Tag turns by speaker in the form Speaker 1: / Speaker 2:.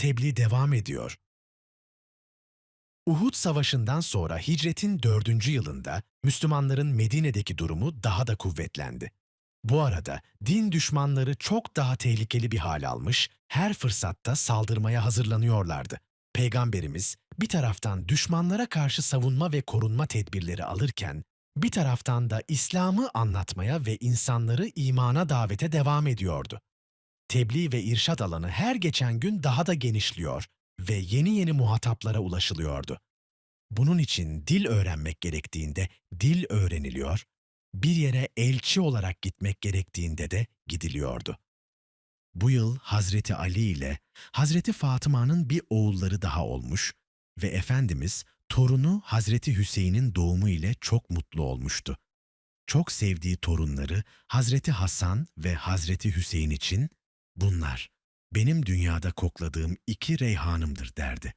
Speaker 1: tebliğ devam ediyor. Uhud Savaşı'ndan sonra hicretin dördüncü yılında Müslümanların Medine'deki durumu daha da kuvvetlendi. Bu arada din düşmanları çok daha tehlikeli bir hal almış, her fırsatta saldırmaya hazırlanıyorlardı. Peygamberimiz bir taraftan düşmanlara karşı savunma ve korunma tedbirleri alırken, bir taraftan da İslam'ı anlatmaya ve insanları imana davete devam ediyordu. Tebliğ ve irşat alanı her geçen gün daha da genişliyor ve yeni yeni muhataplara ulaşılıyordu. Bunun için dil öğrenmek gerektiğinde dil öğreniliyor, bir yere elçi olarak gitmek gerektiğinde de gidiliyordu. Bu yıl Hazreti Ali ile Hazreti Fatıma'nın bir oğulları daha olmuş ve Efendimiz torunu Hazreti Hüseyin'in doğumu ile çok mutlu olmuştu. Çok sevdiği torunları Hazreti Hasan ve Hazreti Hüseyin için bunlar benim dünyada kokladığım iki reyhanımdır derdi.